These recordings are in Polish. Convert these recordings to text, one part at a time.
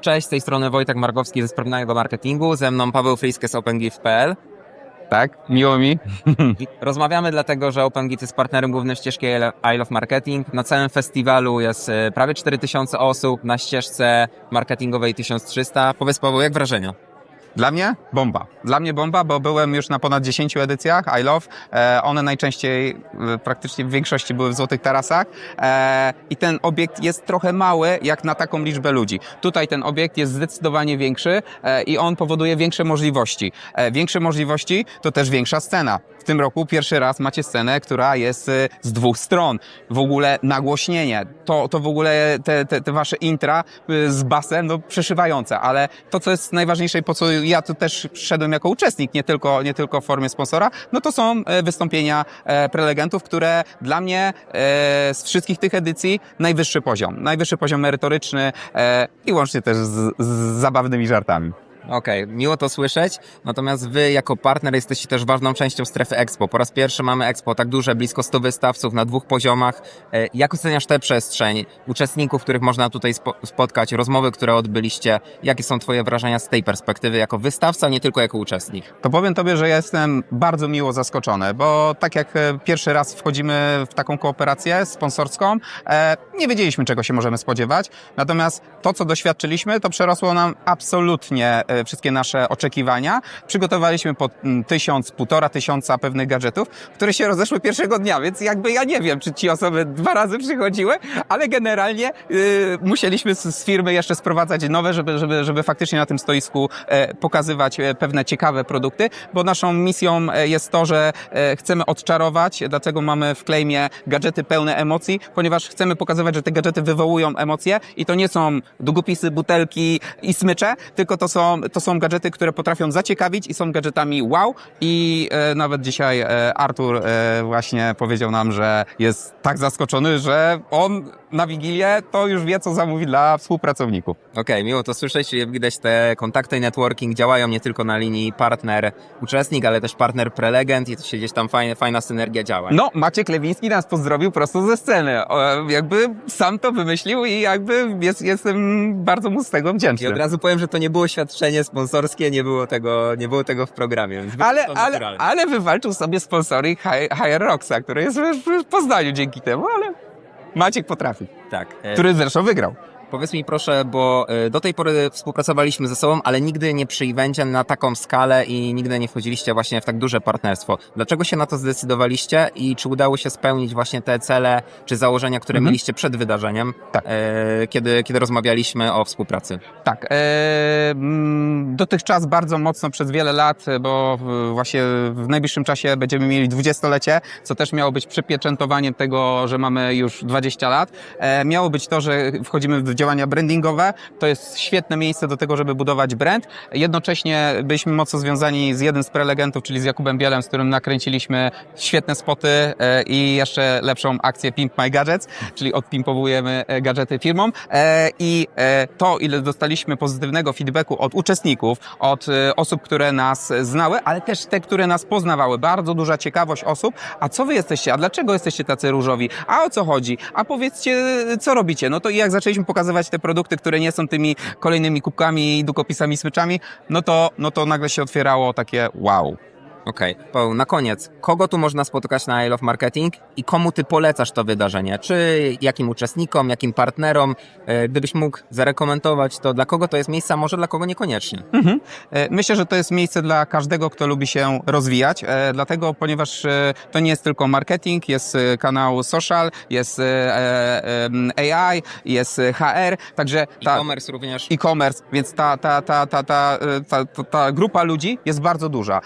Cześć, z tej strony Wojtek Markowski ze Sprawnego Marketingu, ze mną Paweł Friskę z OpenGift.pl. Tak, miło mi. Rozmawiamy dlatego, że OpenGift jest partnerem głównym ścieżki I Love Marketing. Na całym festiwalu jest e, prawie 4000 osób, na ścieżce marketingowej 1300. Powiedz Paweł, jak wrażenia? Dla mnie bomba. Dla mnie bomba, bo byłem już na ponad 10 edycjach I Love. E, one najczęściej, e, praktycznie w większości były w Złotych Tarasach. E, I ten obiekt jest trochę mały, jak na taką liczbę ludzi. Tutaj ten obiekt jest zdecydowanie większy i on powoduje większe możliwości. Większe możliwości to też większa scena. W tym roku pierwszy raz macie scenę, która jest z dwóch stron. W ogóle nagłośnienie. To, to w ogóle te, te, te wasze intra z basem, no przeszywające, ale to, co jest najważniejsze i po co ja tu też przyszedłem jako uczestnik, nie tylko, nie tylko w formie sponsora, no to są e, wystąpienia e, prelegentów, które dla mnie e, z wszystkich tych edycji najwyższy poziom. Najwyższy poziom merytoryczny i łącznie też z, z zabawnymi żartami. Okej, miło to słyszeć, natomiast wy jako partner jesteście też ważną częścią strefy Expo. Po raz pierwszy mamy Expo tak duże, blisko 100 wystawców na dwóch poziomach. E, Jak oceniasz tę przestrzeń, uczestników, których można tutaj spo- spotkać, rozmowy, które odbyliście? Jakie są twoje wrażenia z tej perspektywy jako wystawca, nie tylko jako uczestnik? To powiem Tobie, że jestem bardzo miło zaskoczony, bo tak jak e, pierwszy raz wchodzimy w taką kooperację sponsorską, e, nie wiedzieliśmy, czego się możemy spodziewać. Natomiast to, co doświadczyliśmy, to przerosło nam absolutnie wszystkie nasze oczekiwania. Przygotowaliśmy po mm, tysiąc, półtora tysiąca pewnych gadżetów, które się rozeszły pierwszego dnia, więc jakby ja nie wiem, czy ci osoby dwa razy przychodziły, ale generalnie y, musieliśmy z, z firmy jeszcze sprowadzać nowe, żeby, żeby, żeby faktycznie na tym stoisku e, pokazywać e, pewne ciekawe produkty, bo naszą misją e, jest to, że e, chcemy odczarować, dlatego mamy w claimie gadżety pełne emocji, ponieważ chcemy pokazywać, że te gadżety wywołują emocje i to nie są długopisy, butelki i smycze, tylko to są, to są gadżety, które potrafią zaciekawić i są gadżetami wow i e, nawet dzisiaj e, Artur e, właśnie powiedział nam, że jest tak zaskoczony, że on na Wigilię to już wie, co zamówi dla współpracowników. Okej, miło to słyszeć. Widać te kontakty i networking działają nie tylko na linii partner-uczestnik, ale też partner-prelegent i to się gdzieś tam fajna, fajna synergia działa. No, Maciek Lewiński nas pozdrowił prosto ze sceny. O, jakby sam to wymyślił i jakby jest, jestem bardzo mu z tego I wdzięczny. od razu powiem, że to nie było świadczenie sponsorskie, nie było tego, nie było tego w programie. Więc Ale, ale, ale wywalczył sobie sponsoring Hi- Higher Rocksa, który jest w, Poznaniu dzięki temu, ale Maciek potrafi. Tak. E, Który zresztą wygrał. Powiedz mi proszę, bo e, do tej pory współpracowaliśmy ze sobą, ale nigdy nie przy evencie na taką skalę i nigdy nie wchodziliście właśnie w tak duże partnerstwo. Dlaczego się na to zdecydowaliście i czy udało się spełnić właśnie te cele czy założenia, które Mhm. mieliście przed wydarzeniem, Tak. e, kiedy, kiedy rozmawialiśmy o współpracy? Tak. E, dotychczas bardzo mocno przez wiele lat, bo w- właśnie w najbliższym czasie będziemy mieli dwudziestolecie, co też miało być przypieczętowaniem tego, że mamy już 20 lat. E, miało być to, że wchodzimy w działania brandingowe. To jest świetne miejsce do tego, żeby budować brand. Jednocześnie byliśmy mocno związani z jednym z prelegentów, czyli z Jakubem Bielem, z którym nakręciliśmy świetne spoty e, i jeszcze lepszą akcję Pimp My Gadgets, czyli odpimpowujemy e, gadżety firmom. E, I e, to, ile dostaliśmy pozytywnego feedbacku od uczestników, od e, osób, które nas znały, ale też te, które nas poznawały. Bardzo duża ciekawość osób. A co wy jesteście? A dlaczego jesteście tacy różowi? A o co chodzi? A powiedzcie, co robicie? No to i jak zaczęliśmy pokazywać te produkty, które nie są tymi kolejnymi kubkami, długopisami, smyczami, no to, no to nagle się otwierało takie wow. Okej, Paweł, na koniec, kogo tu można spotkać na I Love Marketing i komu ty polecasz to wydarzenie? Czy jakim uczestnikom, jakim partnerom? E, Gdybyś mógł zarekomendować to, dla kogo to jest miejsce, a może dla kogo niekoniecznie? Mhm. E, Myślę, że to jest miejsce dla każdego, kto lubi się rozwijać, e, dlatego, ponieważ to nie jest tylko marketing, jest kanał social, jest AI, jest HR, także ta E-commerce również. e-commerce, więc ta, ta, ta, ta, ta, ta, ta, ta grupa ludzi jest bardzo duża.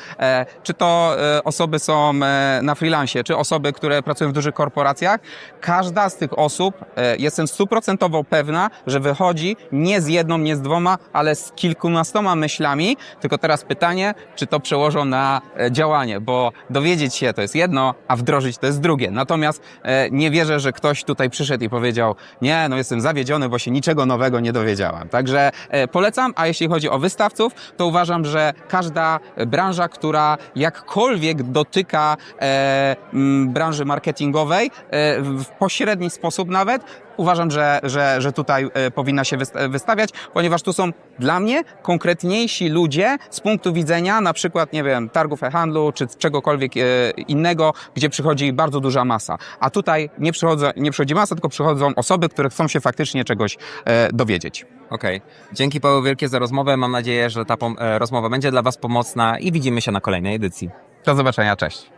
Czy to e, osoby są e, na freelancie, czy osoby, które pracują w dużych korporacjach, każda z tych osób, e, jestem stuprocentowo pewna, że wychodzi nie z jedną, nie z dwoma, ale z kilkunastoma myślami. Tylko teraz pytanie, czy to przełożą na działanie, bo dowiedzieć się to jest jedno, a wdrożyć to jest drugie. Natomiast nie wierzę, że ktoś tutaj przyszedł i powiedział, nie, no jestem zawiedziony, bo się niczego nowego nie dowiedziałam. Także polecam, a jeśli chodzi o wystawców, to uważam, że każda branża, która jakkolwiek dotyka e, m, branży marketingowej, e, w pośredni sposób nawet, uważam, że, że, że tutaj e, powinna się wyst- wystawiać, ponieważ tu są dla mnie konkretniejsi ludzie z punktu widzenia na przykład, nie wiem, targów e-handlu czy czegokolwiek e, innego, gdzie przychodzi bardzo duża masa. A tutaj nie, nie przychodzi masa, tylko przychodzą osoby, które chcą się faktycznie czegoś e, dowiedzieć. Okej. Dzięki Paweł wielkie za rozmowę. Mam nadzieję, że ta e, rozmowa będzie dla Was pomocna i widzimy się na kolejnej edycji. Do zobaczenia, cześć.